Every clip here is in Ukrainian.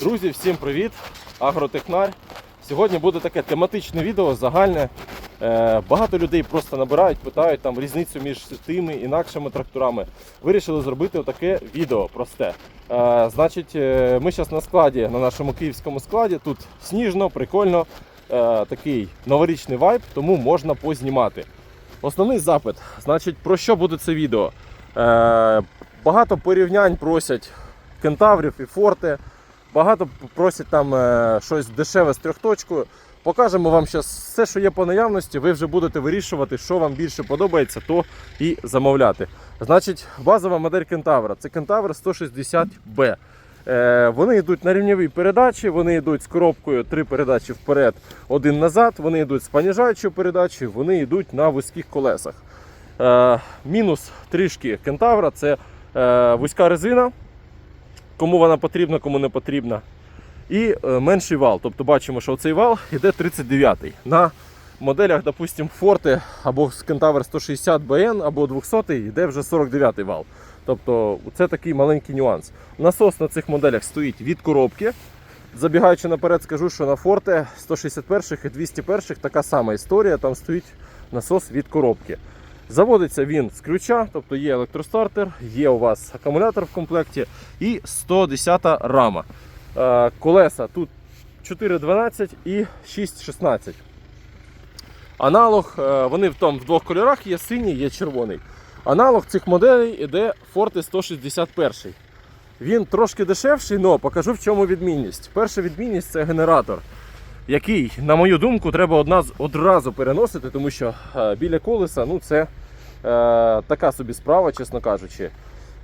Друзі, всім привіт! Агротехнар. Сьогодні буде таке тематичне відео, загальне. Е, Багато людей просто набирають, питають там різницю між тими інакшими тракторами. Вирішили зробити отаке відео просте. Е, Значить, е, ми зараз на складі, на нашому київському складі. Тут сніжно, прикольно, такий новорічний вайб, тому можна познімати. Основний запит, значить, про що буде це відео? Багато порівнянь просять кентаврів і форти. Багато просять там е, щось дешеве з трьохточкою. Покажемо вам зараз все, що є по наявності. Ви вже будете вирішувати, що вам більше подобається, то і замовляти. Значить, базова модель кентавра це кентавр 160B. Е, вони йдуть на рівневій передачі, вони йдуть з коробкою три передачі вперед, один назад, вони йдуть з понижаючою передачею, вони йдуть на вузьких колесах. Е, мінус трішки кентавра це е, вузька резина кому вона потрібна, кому не потрібна. І е, менший вал. Тобто бачимо, що цей вал йде 39-й. На моделях, допустим, Forte або Kentaur 160 BN або 200 йде вже 49-й вал. Тобто це такий маленький нюанс. Насос на цих моделях стоїть від коробки. Забігаючи наперед, скажу, що на Forte 161 і 201 така сама історія, там стоїть насос від коробки. Заводиться він з ключа, тобто є електростартер, є у вас акумулятор в комплекті і 110 рама. Е, Колеса тут 4,12 і 6,16. Аналог, е, вони в, том, в двох кольорах є синій, є червоний. Аналог цих моделей іде Forte 161. Він трошки дешевший, але покажу в чому відмінність. Перша відмінність це генератор, який, на мою думку, треба одразу переносити, тому що е, біля колеса ну, це е, така собі справа, чесно кажучи.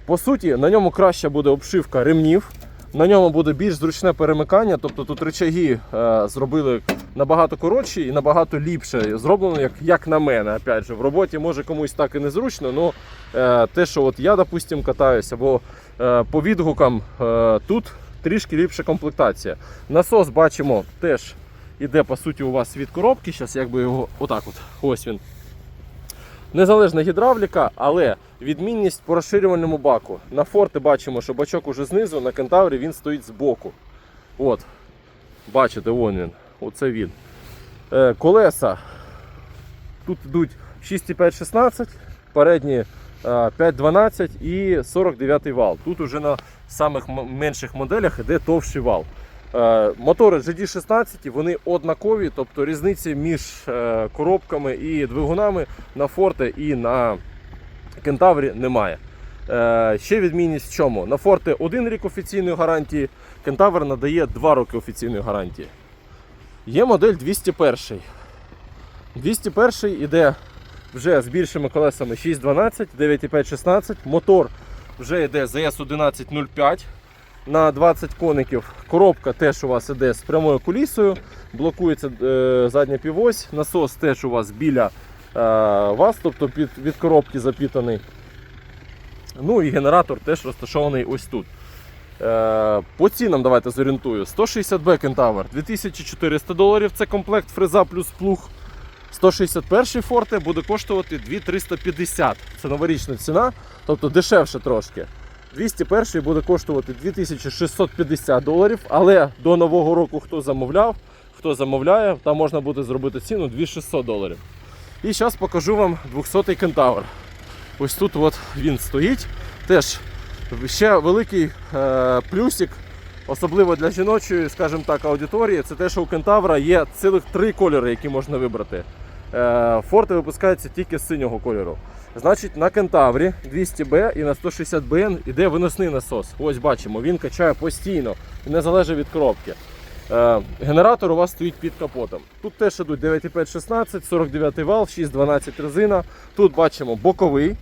По суті, на ньому краща буде обшивка ремнів. На ньому буде більш зручне перемикання, тобто тут речаги е, зробили набагато коротші і набагато ліпше зроблено, як, як на мене. Опять же, в роботі може комусь так і незручно, але е, те, що от я, допустим, катаюся, або е, по відгукам е, тут трішки ліпша комплектація. Насос бачимо теж іде по суті у вас від коробки. Зараз якби його отак от. Ось він. Незалежна гідравліка, але відмінність по розширювальному баку. На форти бачимо, що бачок уже знизу, на кентаврі він стоїть збоку. От. Бачите, вон він. Оце він. Е, колеса. Тут йдуть 6,5-16, передні е, 5,12 і 49 вал. Тут уже на самих менших моделях йде товщий вал. Е, Мотори GD16 вони однакові, тобто різниці між е, коробками і двигунами на Forte і на Кентаврі немає. Е, Ще відмінність в чому? На Forte один рік офіційної гарантії, Кентавр надає 2 роки офіційної гарантії. Є модель 201. 201 іде вже з більшими колесами 612, 9,5-16. Мотор вже йде ZS 1105 на 20 коників. Коробка теж у вас іде з прямою кулісою, блокується е, задня півось, насос теж у вас біля е, вас, тобто під, від коробки запітаний. Ну і генератор теж розташований ось тут. Е, по цінам давайте зорієнтую. 160B Кентавр 2400 доларів. Це комплект фреза плюс плуг. 161 Форте буде коштувати 2350. Це новорічна ціна, тобто дешевше трошки. 201 буде коштувати 2650 доларів, але до нового року хто замовляв, хто замовляє, там можна буде зробити ціну 2600 доларів. І зараз покажу вам 200-й кентавр. Ось тут от він стоїть. Теж ще великий е, плюсик, особливо для жіночої, скажімо так, аудиторії, це те, що у кентавра є цілих три кольори, які можна вибрати. Е, Форти випускаються тільки з синього кольору. Значить, на кентаврі 200B і на 160BN іде виносний насос. Ось бачимо, він качає постійно, не залежить від коробки. Е, Генератор у вас стоїть під капотом. Тут теж ідуть 9,5-16, 49 вал, 6,12 резина. Тут бачимо боковий,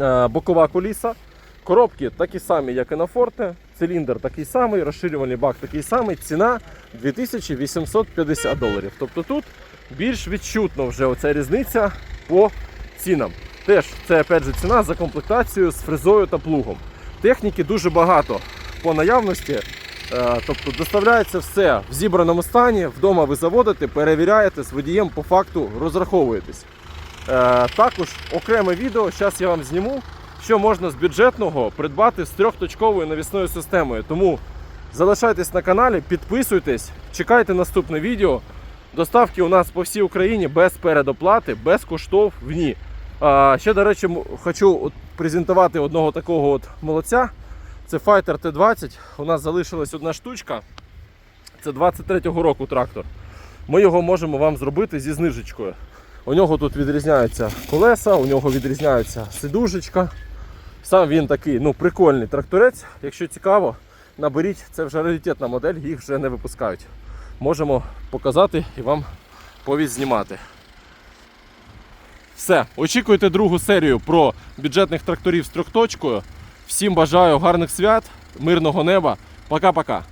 е, бокова коліса. Коробки такі самі, як і на Форте. Циліндр такий самий, розширювальний бак такий самий. Ціна 2850 доларів. Тобто тут більш відчутно вже оця різниця по цінам. Теж це опять же, ціна за комплектацію з фрезою та плугом. Техніки дуже багато по наявності. Е, Тобто доставляється все в зібраному стані, вдома ви заводите, перевіряєте з водієм по факту розраховуєтесь. Е, Також окреме відео, зараз я вам зніму, що можна з бюджетного придбати з трьохточковою навісною системою. Тому Залишайтесь на каналі, підписуйтесь, чекайте наступне відео. Доставки у нас по всій Україні без передоплати, безкоштовні. А, ще, до речі, хочу от презентувати одного такого от молодця. Це Fighter T20. У нас залишилась одна штучка. Це 23-го року трактор. Ми його можемо вам зробити зі знижечкою. У нього тут відрізняються колеса, у нього відрізняється сидушечка. Сам він такий ну, прикольний тракторець. Якщо цікаво, наберіть, це вже раритетна модель, їх вже не випускають. Можемо показати і вам повідзнімати. Все, очікуйте другу серію про бюджетних тракторів з трьохточкою. Всім бажаю гарних свят, мирного неба. Пока-пока.